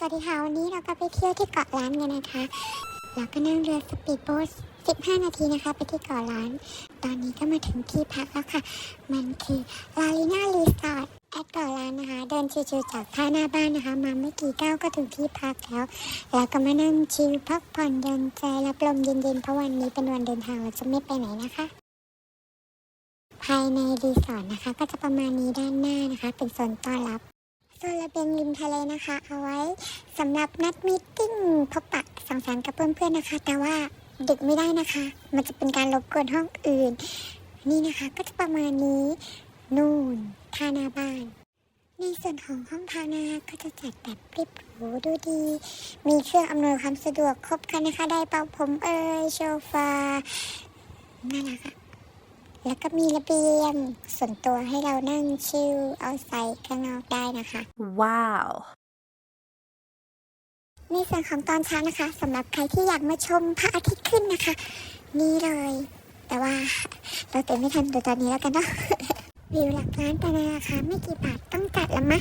สวัสดีค่ะ วันนี้เราก็ไปเที่ยวที่เกาะล้านกันนะคะแล้วก็นั่งเรือสปีดโบ๊ท15 นาทีนะคะ ไปที่เกาะล้าน ตอนนี้ก็มาถึงที่พักแล้วค่ะ มันคือลาลีนารีสอร์ทแอดเกาะล้านนะคะ เดินชิวๆจากท่าหน้าบ้านนะคะ มาไม่กี่ก้าวก็ถึงที่พักแล้ว แล้วก็มานั่งชิลพักผ่อนย่อนใจรับลมเย็นๆเพราะวันนี้เป็นวันเดินทางเราจะไม่ไปไหนนะคะภายในรีสอร์ทนะคะ ก็จะประมาณนี้ด้านหน้านะคะ เป็นโซนต้อนรับ โซนระเบียงริมทะเลนะคะ เอาไว้สำหรับนัดมีติ้งพบปะสังสรรค์กับเพื่อนๆนะคะ แต่ว่าดึกไม่ได้นะคะ มันจะเป็นการรบกวนห้องอื่น นี่นะคะก็จะประมาณนี้ นู่นท่าหน้าบ้าน ในส่วนของห้องพักนะคะก็จะจัดแบบเรียบหรูดูดี มีเครื่องอำนวยความสะดวกครบครันนะคะ ได้เป่าผมเอ่ยโซฟาน่ารักอะ แล้วก็มีระเบียง ส่วนตัวให้เรานั่งชิลเอาใส่ข้างนอกได้นะคะ Wow. ในส่วนของตอนเช้านะคะสำหรับใครที่อยากมาชมพระอาทิตย์ขึ้นนะคะ นี่เลย แต่ว่าเราเต็มไม่ทันดูตอนนี้แล้วกันเนาะวิวหลักล้านแต่ในราคาไม่กี่บาทต้องจัดละมะ